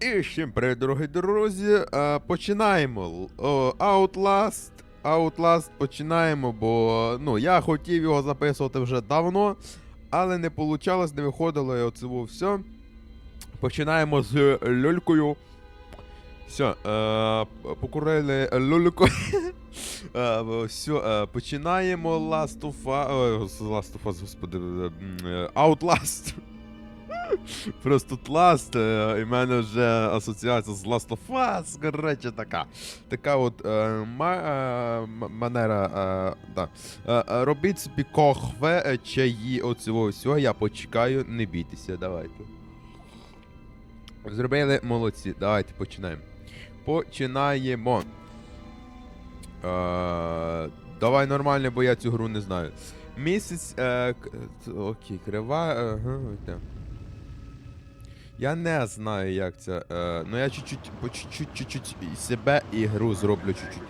І всім привіт, дорогі друзі. Е, Починаємо. Outlast. Outlast починаємо, бо ну, я хотів його записувати вже давно, але не вийшло, не виходило і оце все. Починаємо з люлькою. Все, покурили люльку. Е, все, починаємо Last of Us. Last of Us, господи. е, Outlast. Просто Last, е, і в мене вже асоціація з Last of Us, коротше, така. Така от е, ма, е, манера. Е, да. е, е, робіть собі кохве, е, чаї, оцього всього, я почекаю, не бійтеся, давайте. Зробили молодці, давайте починаємо. Починаємо. Е, давай нормально, бо я цю гру не знаю. Місяць. Е, окей, крива. Ага. Я не знаю, як це. Е, ну я чуть-чуть, по чуть-чуть, чуть-чуть себе і гру зроблю чуть-чуть.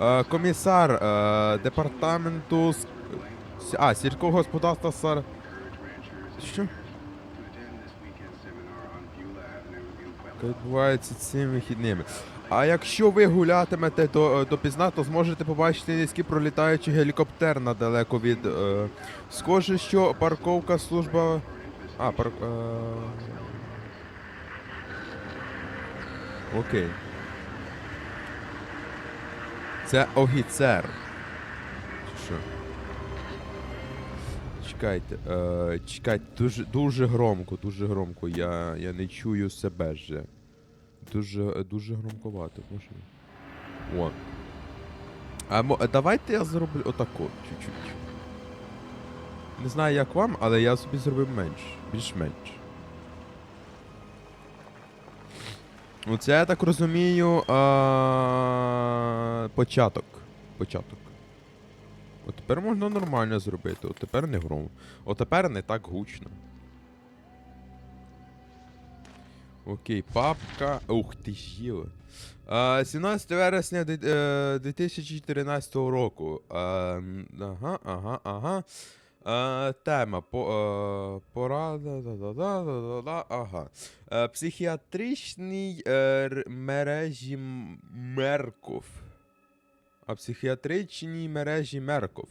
Е, комісар е, департаменту. А, сільського господарства сар. Що? Що відбувається цими вихідними? А якщо ви гулятимете то, е, допізна, то зможете побачити низький пролітаючий гелікоптер недалеко від. Е, схоже, що парковка служба. А, парк. Е... Окей. Це офіцер. Що? Чекайте, е, чекайте, дуже, дуже громко, дуже громко. Я, я не чую себе вже. Дуже, дуже громковато, може. О. А давайте я зроблю отако, чуть-чуть. Не знаю, як вам, але я собі зробив менш. Більш-менш. Ну, це, я так розумію, а... початок. Початок. От тепер можна нормально зробити, от тепер не гром. От тепер не так гучно. Окей, папка. Ух ти ж. А, 17 вересня е, 2014 року. А, ага, ага, ага. Е, тема по, е, порада. Да, да, да, да, да, ага. Е, психіатричній е, мережі Мерков. А психіатричній мережі Мерков.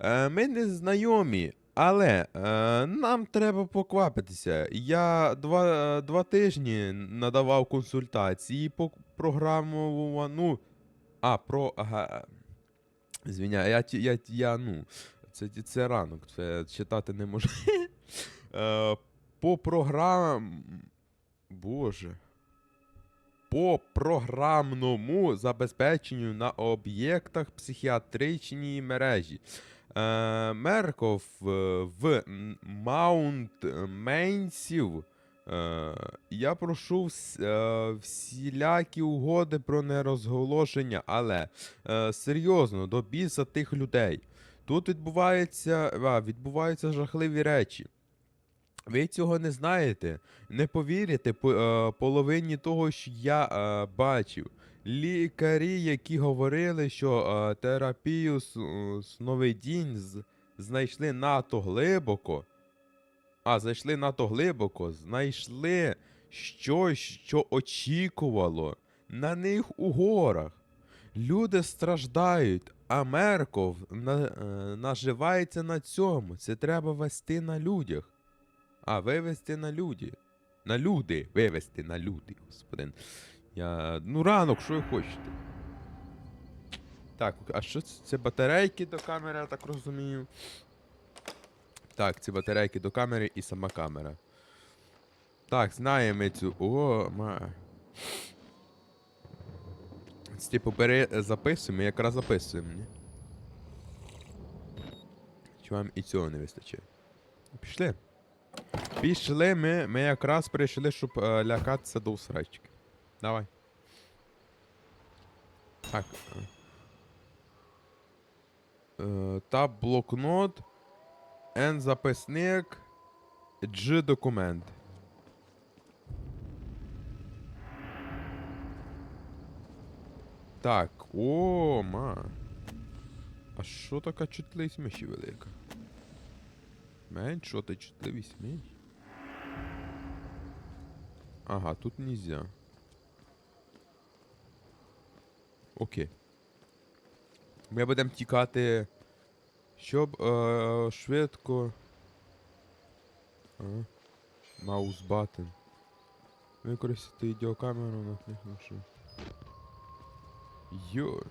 Е, ми не знайомі, але е, нам треба поквапитися. Я два, е, два тижні надавав консультації по програмовану. А, про. Ага. Звіня, я, я, я, ну. Це, це ранок, це читати не можу. Е, по програм. Боже. По програмному забезпеченню на об'єктах психіатричній мережі. Е, Мерков е, в Маунт Мейнсів. Е, я прошу е, всілякі угоди про нерозголошення, але е, серйозно, до біса тих людей. Тут відбувається, а, відбуваються жахливі речі. Ви цього не знаєте, не повірите по, е, половині того, що я е, бачив. Лікарі, які говорили, що е, терапію е, сновидінь з- знайшли надто глибоко. А, зайшли надто глибоко, знайшли щось, що очікувало на них у горах. Люди страждають, а Мерков на, е, наживається на цьому. Це треба вести на людях. А, вивести на люди. На люди. Вивести на люди, господин. Я. Ну, ранок, що ви хочете? Так, а що це? Це батарейки до камери, я так розумію. Так, це батарейки до камери і сама камера. Так, знаємо цю. О, ма. Це, Типу, бери, записуємо, якраз записуємо, ні? Чи вам і цього не вистачає? Пішли. Пішли ми, ми якраз прийшли, щоб е, лякатися до усрачки. Давай. Так. е. Таб блокнот. Н записник. G документ. Так, о, ма. А що така чутливість миші велика? Менш, що ти чутливість миші? Ага, тут нельзя. Окей. Ми будемо тікати, щоб е, швидко. Ага. Маус батен. Використати відеокамеру на них машин. Йой.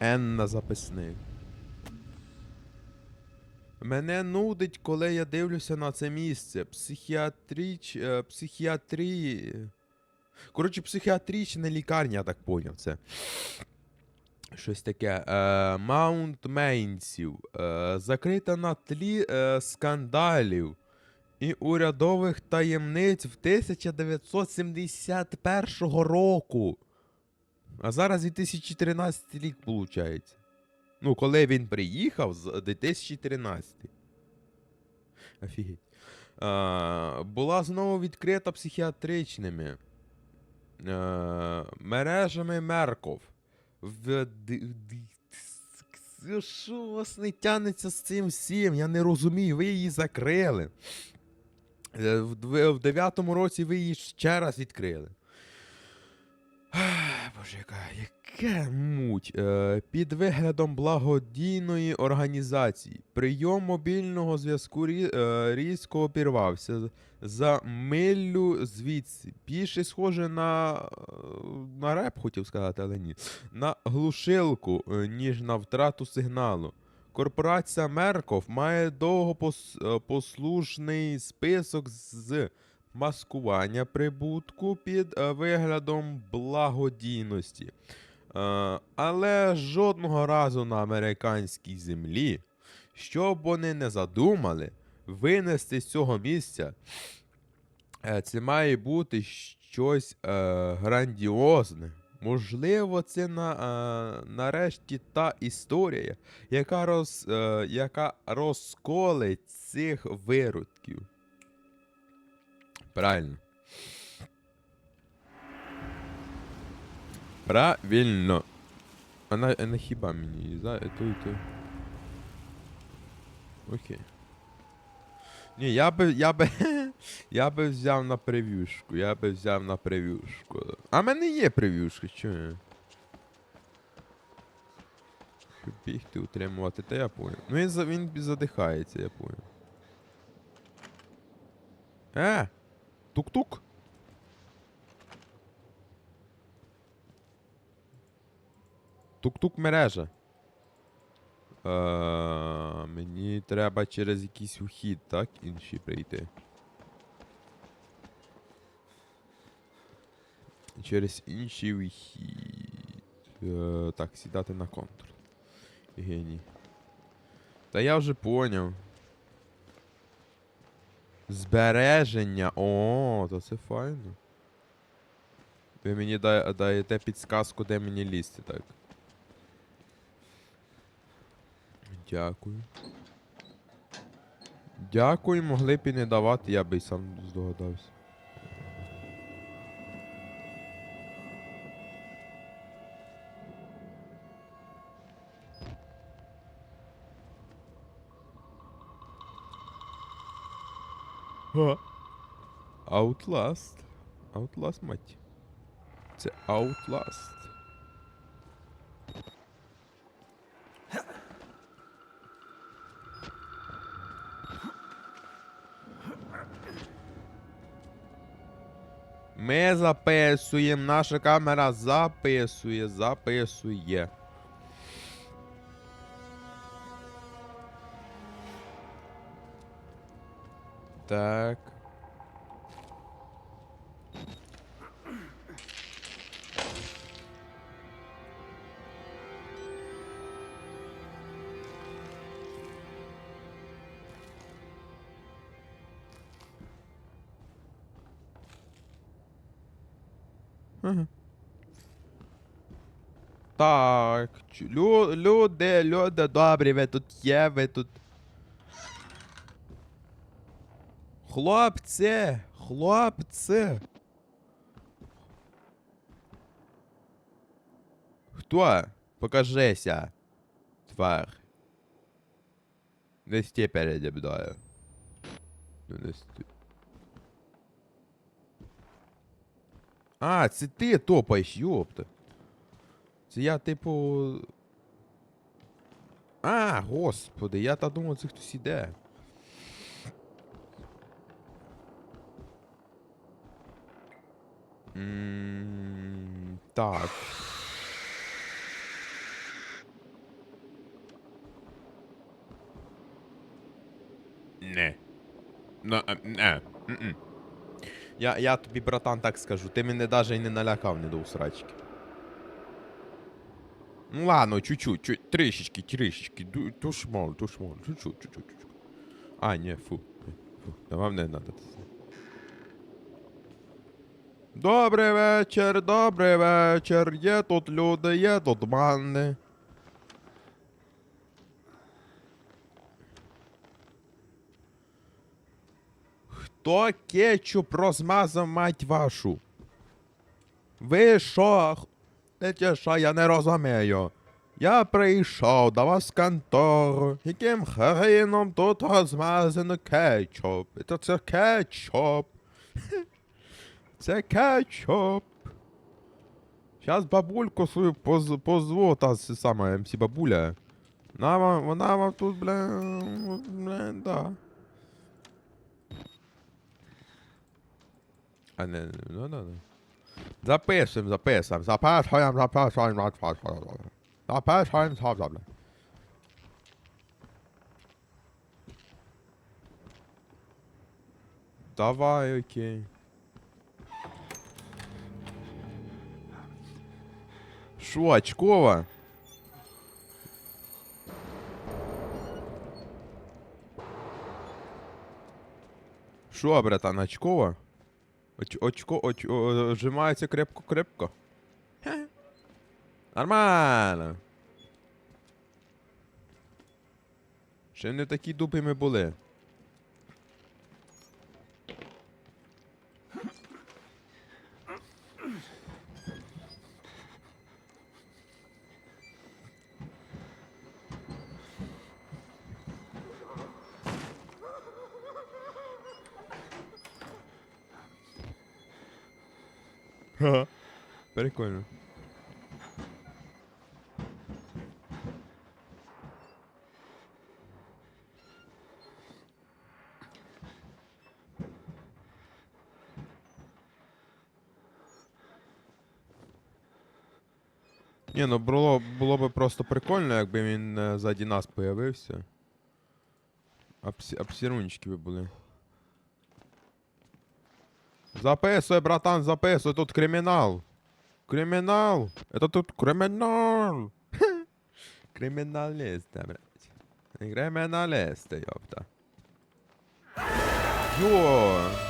Енна записник. Мене нудить, коли я дивлюся на це місце. Психіатріч. е, Психіатрії. Коротше, психіатрична лікарня, я так поняв. Це. Щось таке. Е, Маунт Мейнсів. Е, закрита на тлі скандалів і урядових таємниць в 1971 року. А зараз 2013 рік, виходить. Ну, коли він приїхав з 2013. Офігеть. А, була знову відкрита психіатричними е, мережами Мерков. В... Що вас не тянеться з цим всім? Я не розумію, ви її закрили. Е, В, дв- в дев'ятому році ви її ще раз відкрили. Боже, яка, яка муть. Е, під виглядом благодійної організації. Прийом мобільного зв'язку е, різко обірвався. За милю звідси. Більше схоже на. на реп, хотів сказати, але ні. На глушилку, ніж на втрату сигналу. Корпорація Мерков має довгопослушний список з маскування прибутку під е, виглядом благодійності. Е, але жодного разу на американській землі, що б вони не задумали, винести з цього місця, е, це має бути щось е, грандіозне. Можливо, це на, е, нарешті та історія, яка, роз, е, яка розколить цих виродків. Правильно. Правильно. Она, она хіба мені, за то і то. Окей. Ні, я би, я би, я би взяв на прев'юшку, я би взяв на прев'юшку. А в мене є прев'юшка, чо я? Щоб бігти, утримувати, та я понял. Ну він, він задихається, я понял. Е! Тук-тук. Тук-тук мережа. Е, мені треба через якийсь вхід, так? Інший прийти. Через інший вхід. Е, так, сідати на контур. Геній. Та я вже поняв. Збереження. О, то це файно. Ви мені да- даєте підсказку, де мені лізти, так. Дякую. Дякую, могли б і не давати, я би сам здогадався. Ха. Outlast. Outlast, мать. Це Outlast. Ми записуємо, наша камера записує, записує. Так. Ага. Так, люди, люди добрі, ви тут є, ви тут. Хлопці, хлопці. Хто? Покажися. Твар. Десь ті передібдаю. Ну. А, це ти топаєш, йопта. Це я, типу. А, господи, я та думав, це хтось іде. М, Так. Не. На, е, не. м-м. Я, я тобі, братан, так скажу, ти мене даже і не налякав не до усрачки. Ну ладно, чуть-чуть, чуть, трішечки, трішечки, ду- мол, чуть-чуть, чуть-чуть, чуть-чуть. А, ні, фу. фу. Та вам не надо. Добрий вечір, добрий вечір. Є тут люди, є тут банди. Хто кетчуп розмазав мать вашу? Ви що? Знаєте що, я не розумію. Я прийшов до вас в контору. Яким хреном тут розмазано кетчуп? Це кетчуп. Це кетчуп. Щас бабульку свою поз, позву, та с- сама МС бабуля. Вона вам, вона вам тут, бля, бля, да. А не, не, ну, ну, ну. Записуємо, записуємо, записуємо, записуємо, записуємо. Записуємо, записуємо. Давай, окей. Шо, очкова? Шо, братан, очкова? Оч, очко, оч, о, сжимається крепко-крепко. Нормально. Ще не такі дупи ми були. Ні, ну було, було би просто прикольно, якби він е, ззаді нас появився. Апсі, апсірунчики би були. Записуй, братан, записуй, тут кримінал. Кримінал. Это тут кримінал. Криміналісти, блядь. Криміналісти, ёпта. Йо.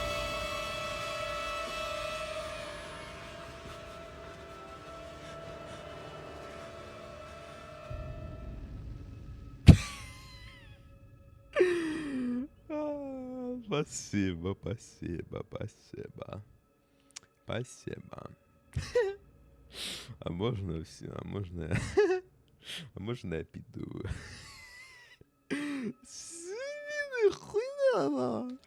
Спасибо, спасибо, спасибо. Спасибо. А можно все, а можно... я- А можно я піду? Свини хуйня.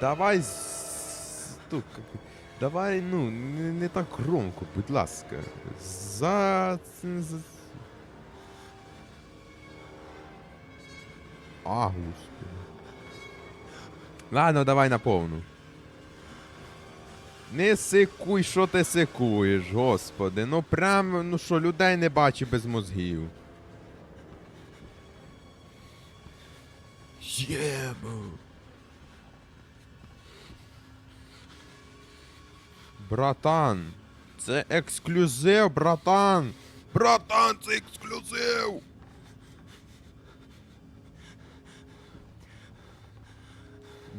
Давай стук. Давай, ну, не, не так громко, будь ласка. За. за... А. Ладно, давай на повну. Не сикуй, що ти сикуєш, господи. Ну прям, ну що, людей не бачу без мозгів. Єбу. Братан, це ексклюзив, братан. Братан, це ексклюзив.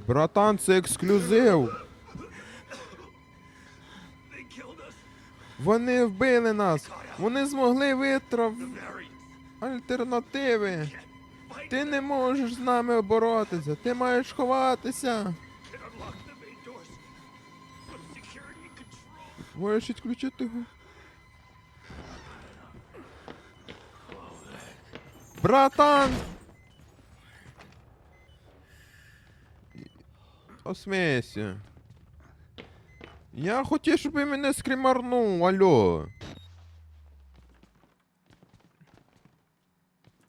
Братан, це ексклюзив. Вони вбили нас. Вони змогли витрав альтернативи. Ти не можеш з нами боротися. Ти маєш ховатися. Можеш відключити його? Братан! Осмійся. Я хотів, щоб ви мене скримарнув, алло.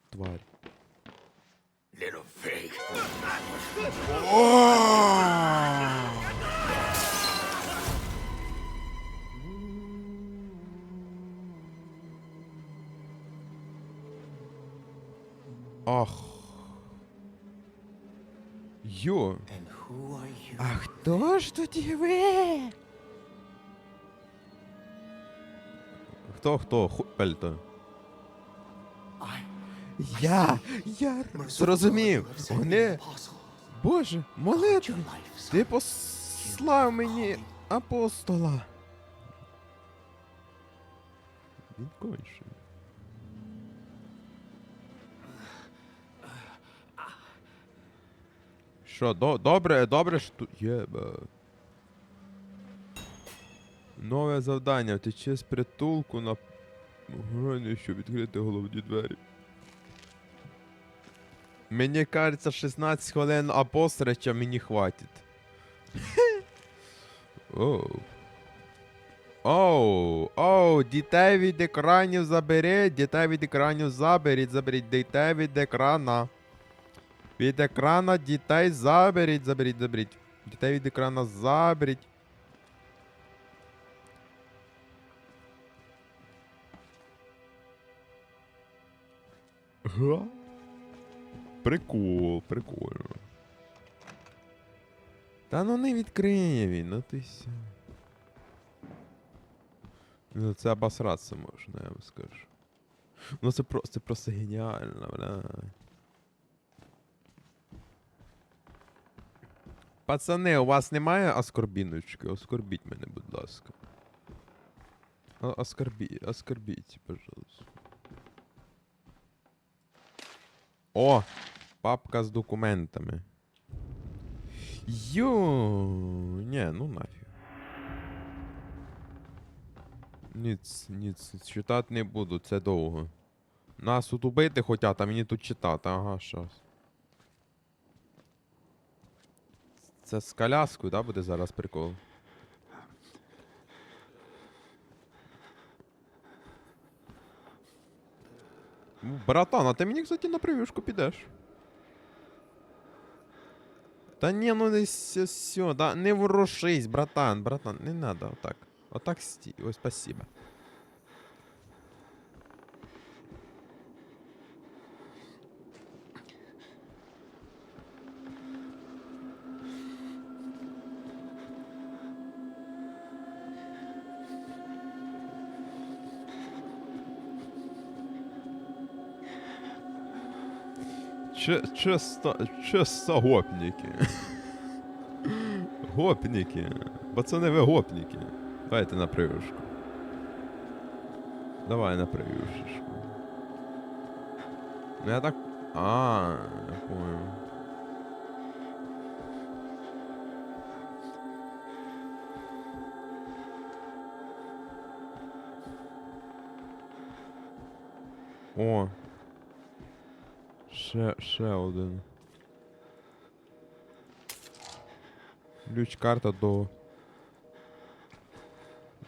Тварь. Little pig. Ах. Йо. А хто ж тоді ви? Хто хто? Хуельто. I Я. Я зрозумів. Вони. Боже, молитва. Ти послав мені апостола. Він конче. Що, до, добре, добре, що тут єба. Нове завдання. Втече з притулку на грані, щоб відкрити головні двері. Мені кажеться, 16 хвилин апострича мені хватить. Оу. Оу, оу, дітей від екранів заберіть, дітей від екранів заберіть, заберіть, дітей від екрана. Від екрана дітей заберіть, заберіть, заберіть. Дітей від екрана заберіть. Га? Прикол, прикольно. Та ну не відкриє він, ну ти ся. Ну це обосратися можна, я вам скажу. Ну це просто, це просто геніально, бля. Пацани, у вас немає аскорбіночки? Оскорбіть мене, будь ласка. О- Оскорбі... Пожалуйста. О! Папка з документами. Йо, не, ну нафіг. Ніц, ніц, читати не буду, це довго. Нас тут убити хотять, а мені тут читати, ага, щас. Це з коляскою, да, буде зараз прикол? Ну, Братан, а ти мені, кстати, на прививку підеш. Та ні, ну не все, все, да, не ворушись, братан, братан, не надо отак. Отак стій, ой, спасибо. Чи- Чисто, чисто гопніки. Гопніки. Пацани, ви гопніки. Давайте на прививку. Давай на прививку. Ну я так. А, я понял. О. Ще, ще один. Ключ карта до.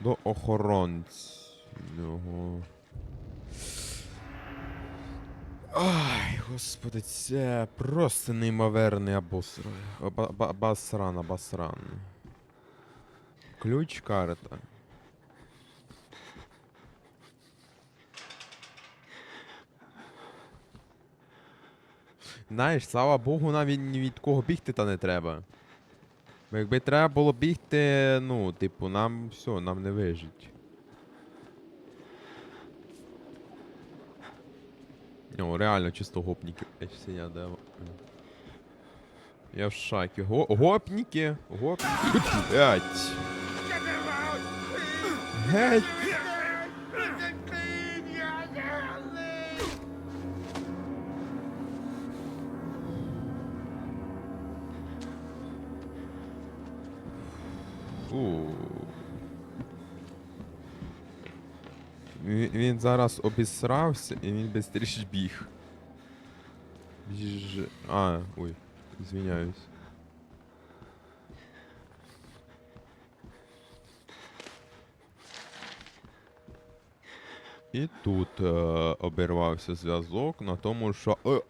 До охоронцього. Ай, господи, це просто. Оба- ба- Басран, обосран. Ключ карта. Знаєш, слава Богу, навіть ні від кого бігти та не треба. Якби треба було бігти, ну, типу, нам все, нам не вижить. Ну, реально чисто гопніки. сидять, да. Я в шакі. Го гопніки! Гопніки! Блять! Геть! Він, він зараз обісрався і він швидше біг. Біж... А, ой, звиняюсь. І тут е, обірвався зв'язок на тому, що. Е,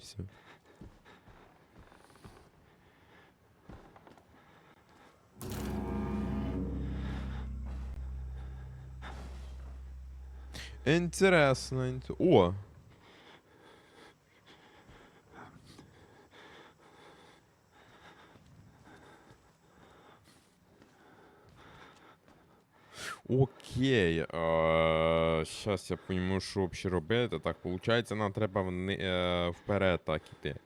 Все. Інтересно, інт... О! Окей. Зараз я пойму, що взагалі робити. Так, виходить, нам треба вни- е, вперед так іти.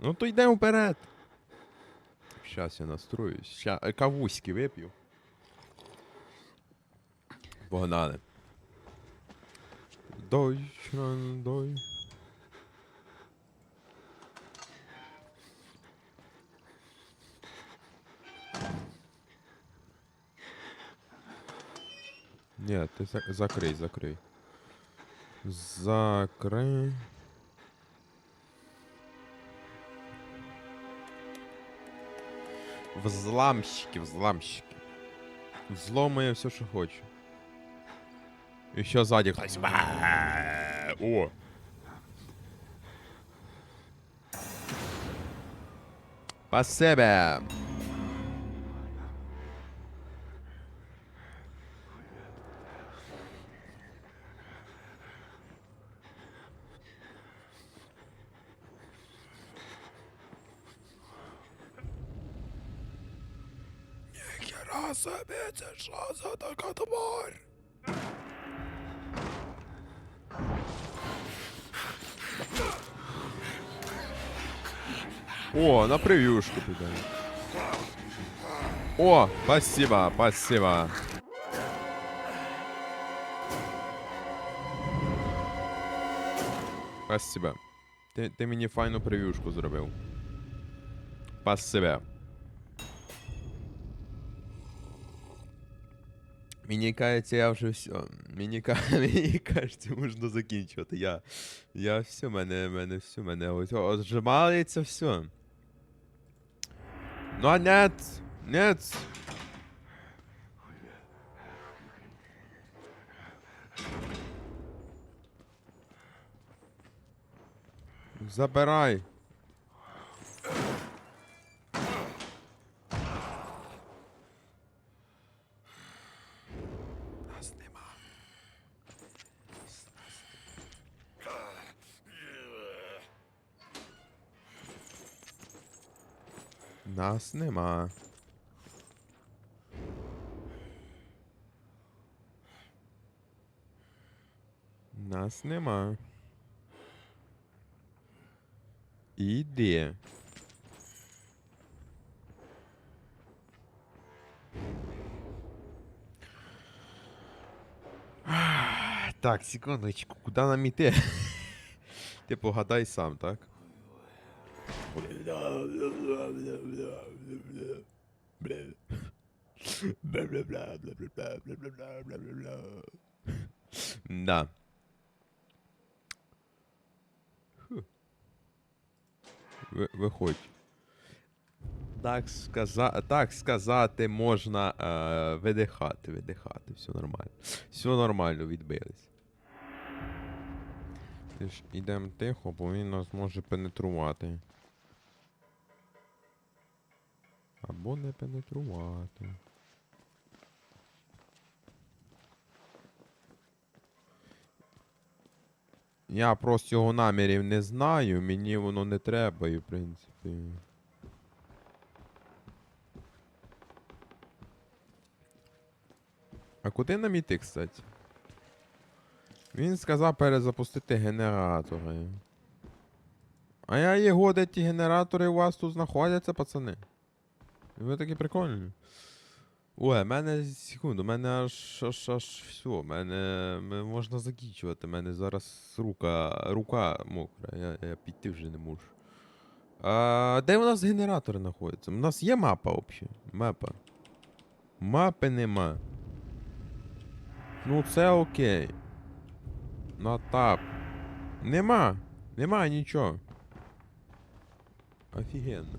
Ну то йдемо вперед. Зараз я настроюсь. Ща, е, кавуськи вип'ю. Погнали. Deutschland, Deutsch. Нет, ты за- закрой, закрой. Закрой. Взламщики, взламщики. Взломаю все, что хочу. Еще сзади хтось. О! Спасибо! Ніхера собі, це що за така О, на превьюшку піде. О, спасибо, спасибо. Спасибо. Ти, ти мені файну прев'юшку зробив. Спасибо. Мені кажеться, я вже все. Мені, ка- мені кажеться, можна закінчувати. Я, я все, мене, мене все, мене ось отжимається все. А нет, нет. Забирай. Нас нема. Нас нема. Іди. Так, секундочку, куди нам іти? Ти погадай сам, так? Да. Виходь. Так, сказа... так сказати можна е, видихати, видихати, все нормально. Все нормально, відбились. Ідемо тихо, бо він нас може пенетрувати. Або не пенетрувати. Я просто його намірів не знаю, мені воно не треба, і в принципі. А куди нам іти, кстати? Він сказав перезапустити генератори. А я його, де ті генератори у вас тут знаходяться, пацани. Ви такі прикольні. Ой, мене секунду, мене аж аж аж все, мене, можна закінчувати. Мене зараз рука рука мокра, я, я піти вже не можу. А, де у нас генератори знаходяться? У нас є мапа взагалі? Мапа. Мапи нема. Ну це окей. На тап. Нема. Нема нічого. Офігенно.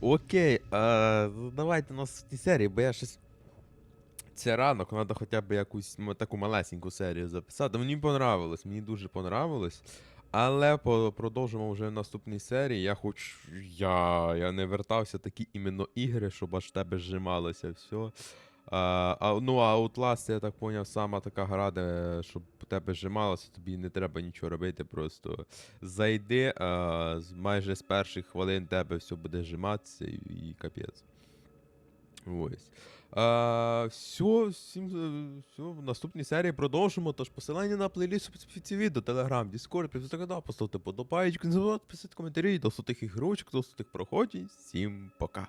Окей, а, ну, давайте наступні серії, бо я щось. Це ранок, треба хоча б якусь таку малесеньку серію записати. Мені понравилось, мені дуже понравилось. Але продовжимо вже в наступній серії. Я хоч. Я, я не вертався такі іменно ігри, щоб аж тебе зжималося все. А, а, ну, а Outlast, я так поняв, сама така гра, де щоб тебе зжималося, тобі не треба нічого робити, просто зайди, а, майже з перших хвилин тебе все буде зжиматися і, і капець. Ось. А, все, всім, е, все, в наступній серії продовжимо. Тож посилання на плейліст під відео, Телеграм, Діскорд, канал, поставте подобаєчку, не забувайте писати коментарі, до тих ігрочок, до тих проходів. Всім пока.